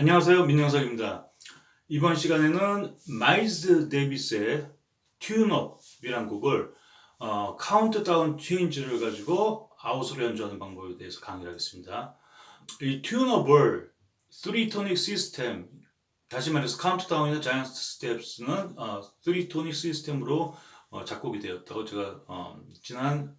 안녕하세요. 민영석입니다. 이번 시간에는 마일스 데이비스의 튠업이란 곡을 어, 카운트다운 체인지를 가지고 아웃으로 연주하는 방법에 대해서 강의를 하겠습니다. 이 튠업을 3토닉 시스템 다시 말해서 카운트다운이나 자이언트 스텝스는 어, 3토닉 시스템으로 어, 작곡이 되었다고 제가 어, 지난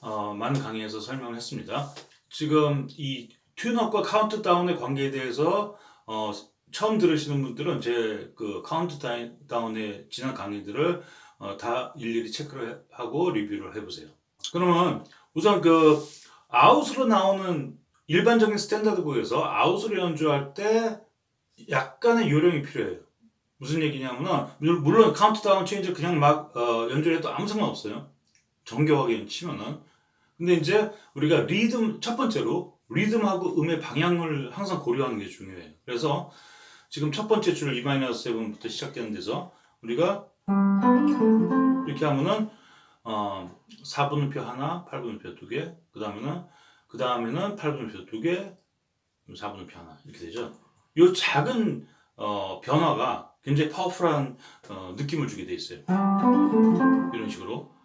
어, 많은 강의에서 설명을 했습니다. 지금 이 튠업과 카운트다운의 관계에 대해서 어, 처음 들으시는 분들은 제 그 카운트다운의 지난 강의들을 어, 다 일일이 체크를 하고 리뷰를 해보세요. 그러면 우선 그 아웃으로 나오는 일반적인 스탠다드 곡에서 아웃으로 연주할 때 약간의 요령이 필요해요. 무슨 얘기냐면은 물- 물론 카운트다운 체인지 그냥 막 어, 연주를 해도 아무 상관없어요. 정교하게 치면은. 근데 이제 우리가 리듬 첫 번째로 리듬하고 음의 방향을 항상 고려하는 게 중요해요. 그래서 지금 첫 번째 줄 E 마이너스 7부터 시작되는 데서 우리가 이렇게 하면은 어, 4분음표 하나, 8분음표 두 개, 그 다음에는 그 다음에는 8분음표 두 개, 4분음표 하나 이렇게 되죠. 이 작은 어, 변화가 굉장히 파워풀한 어, 느낌을 주게 돼 있어요. 이런 식으로.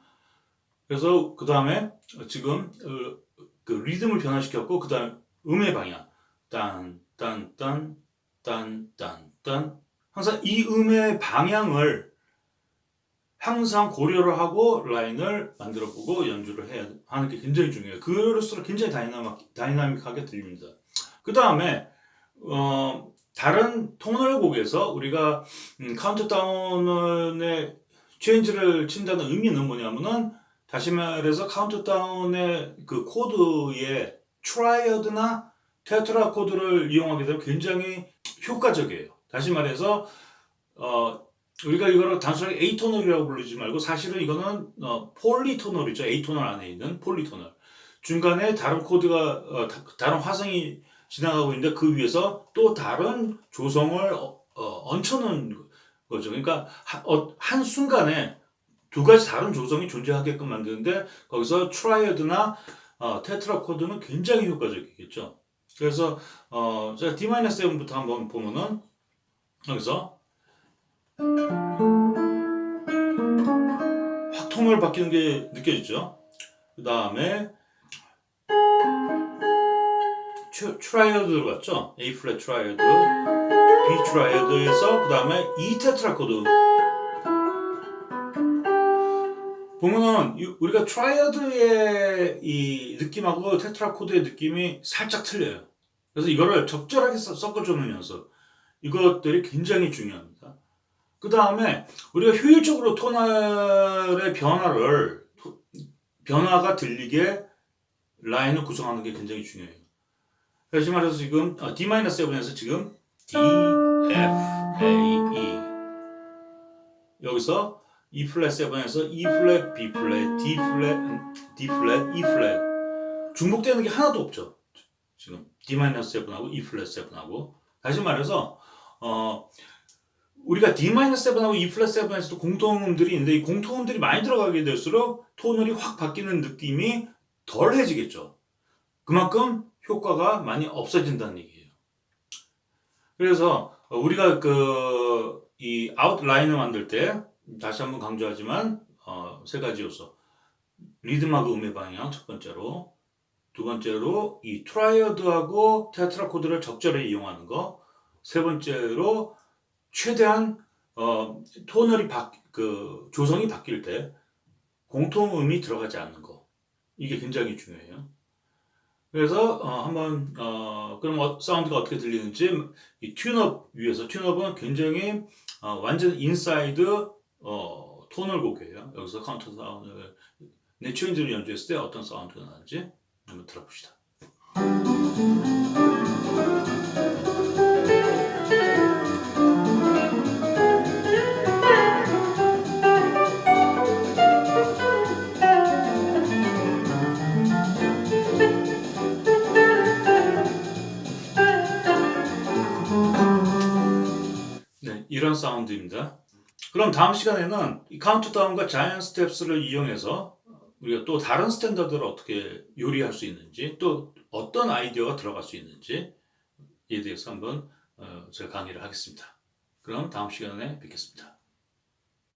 그래서 그 다음에 지금 어, 그 리듬을 변화시켰고 그 다음 음의 방향 딴딴딴 딴딴딴 항상 이 음의 방향을 항상 고려를 하고 라인을 만들어 보고 연주를 해야 하는 게 굉장히 중요해요. 그럴수록 굉장히 다이나믹, 다이나믹하게 들립니다. 그 다음에 어, 다른 톤을 곡에서 우리가 음, 카운트다운의 체인지를 친다는 의미는 뭐냐면은 다시 말해서 카운트다운의 그 코드의 트라이어드나 테트라 코드를 이용하게 되면 굉장히 효과적이에요. 다시 말해서 어, 우리가 이거를 단순하게 에이토널이라고 부르지 말고 사실은 이거는 어, 폴리토널이죠. 에이토널 안에 있는 폴리토널. 중간에 다른 코드가 어, 다, 다른 화성이 지나가고 있는데 그 위에서 또 다른 조성을 어, 어, 얹혀놓은 거죠. 그러니까 하- 어, 한 순간에 두 가지 다른 조성이 존재하게끔 만드는데 거기서 트라이어드나 어, 테트라 코드는 굉장히 효과적이겠죠. 그래서 어, 제가 D-7부터 한번 보면은 여기서 확 톤을 바뀌는 게 느껴지죠. 그 다음에 트라이어드로 갔죠. A 플랫 트라이어드, B 트라이어드에서 그 다음에 E 테트라 코드. 보면은 이- 우리가 트라이어드의 이 느낌하고 테트라 코드의 느낌이 살짝 틀려요. 그래서 이거를 적절하게 섞- 섞어주는 연습. 이것들이 굉장히 중요합니다. 그 다음에 우리가 효율적으로 토널의 변화를 토- 변화가 들리게 라인을 구성하는 게 굉장히 중요해요. 다시 말해서 지금 어, D-7에서 지금 D, F, A, E 여기서 E 플랫 7에서 E 플랫, B 플랫, D 플랫, D 플랫, E 플랫 중복되는 게 하나도 없죠. 지금 D-7하고 E 플랫 7하고 다시 말해서 어 우리가 D-7하고 E 플랫 7에서도 공통음들이 있는데 이 공통음들이 많이 들어가게 될수록 톤을이 확 바뀌는 느낌이 덜해지겠죠. 그만큼 효과가 많이 없어진다는 얘기예요. 그래서 우리가 그 이 아웃라인을 만들 때 다시 한번 강조하지만 어, 세 가지 요소 리듬하고 음의 방향 첫 번째로. 두 번째로 이 트라이어드하고 테트라 코드를 적절히 이용하는 거. 세 번째로 최대한 어, 토널이 바, 그 조성이 바뀔 때 공통음이 들어가지 않는 거. 이게 굉장히 중요해요. 그래서 어, 한번 어, 그럼 어, 사운드가 어떻게 들리는지 이 튠업 위에서. 튠업은 굉장히 어, 완전 인사이드 어, 톤을 곡이에요. 여기서 카운터 다운을 내 체인지를 연주했을 때 어떤 사운드가 나는지 한번 들어봅시다. 네, 이런 사운드입니다. 그럼 다음 시간에는 이 카운트다운과 자이언 스텝스를 이용해서 우리가 또 다른 스탠다드를 어떻게 요리할 수 있는지 또 어떤 아이디어가 들어갈 수 있는지에 대해서 한번 어, 제가 강의를 하겠습니다. 그럼 다음 시간에 뵙겠습니다.